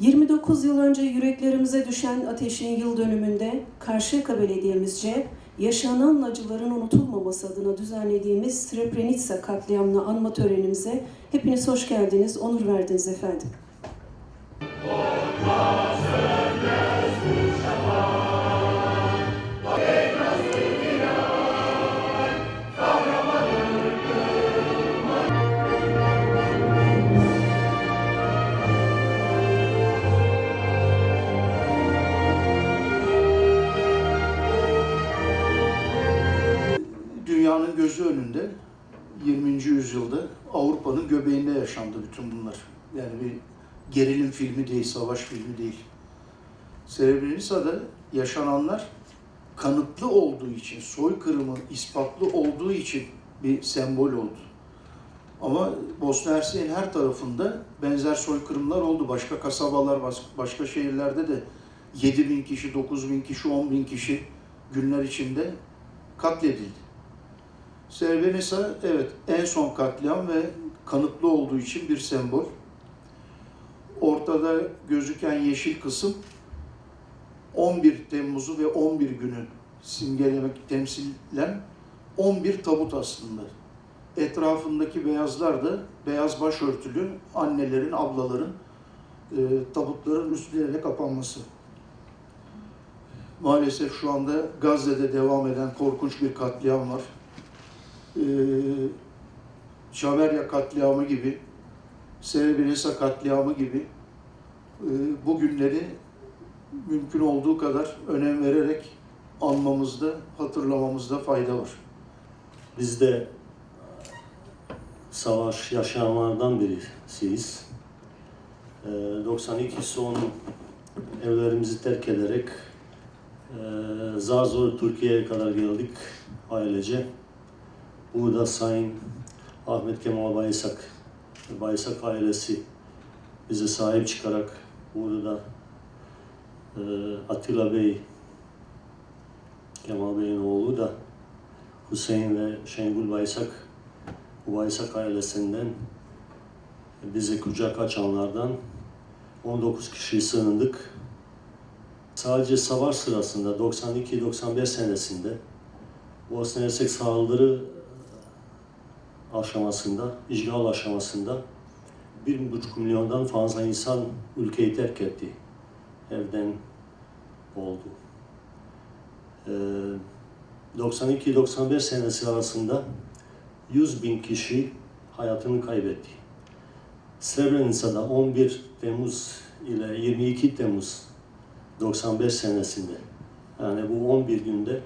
29 yıl önce yüreklerimize düşen ateşin yıl dönümünde Karşıyaka Belediye'mizce yaşanan acıların unutulmaması adına düzenlediğimiz Srebrenica katliamını anma törenimize hepiniz hoş geldiniz, onur verdiniz efendim. Dünyanın gözü önünde 20. yüzyılda Avrupa'nın göbeğinde yaşandı bütün bunlar. Yani bir gerilim filmi değil, savaş filmi değil. Srebrenica'da yaşananlar kanıtlı olduğu için, soykırımı ispatlı olduğu için bir sembol oldu. Ama Bosna Hersek'in her tarafında benzer soykırımlar oldu. Başka kasabalar, başka şehirlerde de 7 bin kişi, 9 bin kişi, 10 bin kişi günler içinde katledildi. Srebrenica evet en son katliam ve kanıtlı olduğu için bir sembol. Ortada gözüken yeşil kısım 11 Temmuz'u ve 11 günü simgelemek temsilen 11 tabut aslında. Etrafındaki beyazlar da beyaz başörtülü annelerin, ablaların e, tabutların üstlerine kapanması. Maalesef şu anda Gazze'de devam eden korkunç bir katliam var. Ee, Şaverya katliamı gibi, Srebrenica katliamı gibi e, bu günleri mümkün olduğu kadar önem vererek anmamızda, hatırlamamızda fayda var. Biz de savaş yaşayanlardan birisiyiz. Ee, 92 son evlerimizi terk ederek e, zar zor Türkiye'ye kadar geldik ailece. Burada Sayın Ahmet Kemal Baysak, Baysak ailesi bize sahip çıkarak burada e, Atilla Bey, Kemal Bey'in oğlu da Hüseyin ve Şengül Baysak, bu Baysak ailesinden bize kucak açanlardan 19 kişi sığındık. Sadece savaş sırasında 92-95 senesinde Bosna Hersek saldırı aşamasında, işgal aşamasında 1,5 milyondan fazla insan ülkeyi terk etti. Evden oldu. Ee, 92-95 senesi arasında 100 bin kişi hayatını kaybetti. Srebrenica'da 11 Temmuz ile 22 Temmuz 95 senesinde yani bu 11 günde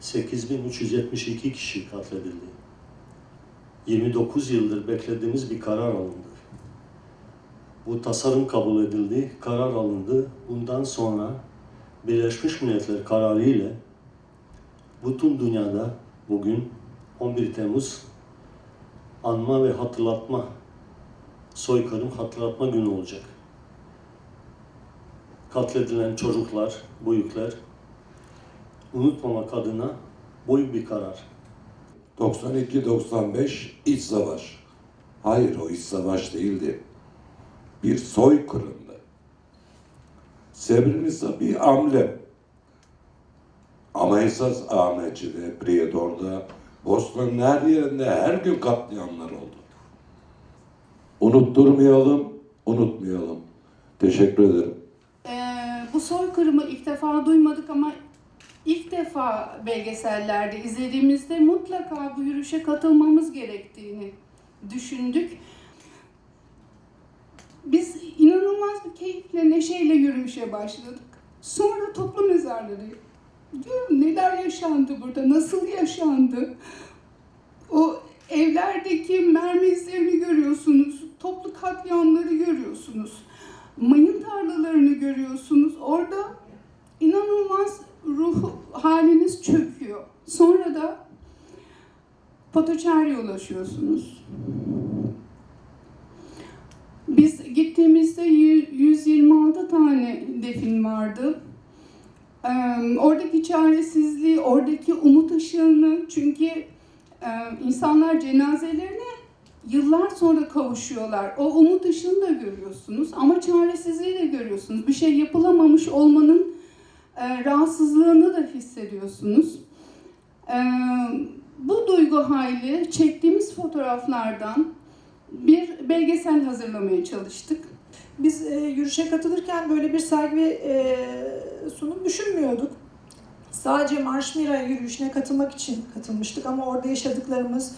8372 kişi katledildi. 29 yıldır beklediğimiz bir karar alındı. Bu tasarım kabul edildi, karar alındı. Bundan sonra Birleşmiş Milletler kararı ile bütün dünyada bugün 11 Temmuz anma ve hatırlatma, soykırım hatırlatma günü olacak. Katledilen çocuklar, büyükler unutmamak adına büyük bir karar. 92-95 iç savaş. Hayır o iç savaş değildi. Bir soykırımdı. Srebrenica bir amblem. Ama esas Ahmetçi'de, Prijedor'da, Bosna'nın her yerinde her gün katliamlar oldu. Unutturmayalım, unutmayalım. Teşekkür ederim. Ee, bu soykırımı ilk defa duymadık ama ilk defa belgesellerde izlediğimizde mutlaka bu yürüyüşe katılmamız gerektiğini düşündük. Biz inanılmaz bir keyifle, neşeyle yürüyüşe başladık. Sonra toplu mezarları diyorum neler yaşandı burada, nasıl yaşandı? O evlerdeki mermi izlerini görüyorsunuz, toplu katliamları görüyorsunuz mayın tarlalarını görüyorsunuz. Orada inanılmaz ruh haliniz çöküyor. Sonra da Patoçeri'ye ulaşıyorsunuz. Biz gittiğimizde yü- 126 tane defin vardı. Oradaki çaresizliği, oradaki umut ışığını çünkü insanlar cenazelerine yıllar sonra kavuşuyorlar. O umut ışığını da görüyorsunuz ama çaresizliği de Bir şey yapılamamış olmanın rahatsızlığını da hissediyorsunuz. Bu duygu hali çektiğimiz fotoğraflardan bir belgesel hazırlamaya çalıştık. Biz e, yürüyüşe katılırken böyle bir sergi ve e, sunum düşünmüyorduk. Sadece Marş yürüyüşüne katılmak için katılmıştık ama orada yaşadıklarımız,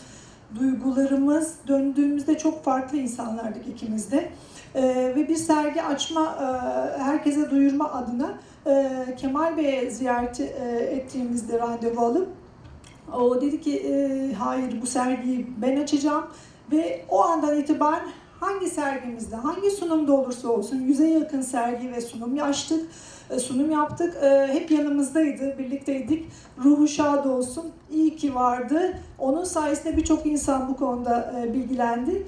duygularımız döndüğümüzde çok farklı insanlardık ikimiz de. E, ve bir sergi açma, e, herkese duyurma adına e, Kemal Bey'e ziyareti e, ettiğimizde randevu alıp o dedi ki e, hayır bu sergiyi ben açacağım ve o andan itibaren hangi sergimizde, hangi sunumda olursa olsun yüze yakın sergi ve sunum açtık, e, sunum yaptık. E, Hep yanımızdaydı, birlikteydik. Ruhu şad olsun, iyi ki vardı. Onun sayesinde birçok insan bu konuda e, bilgilendi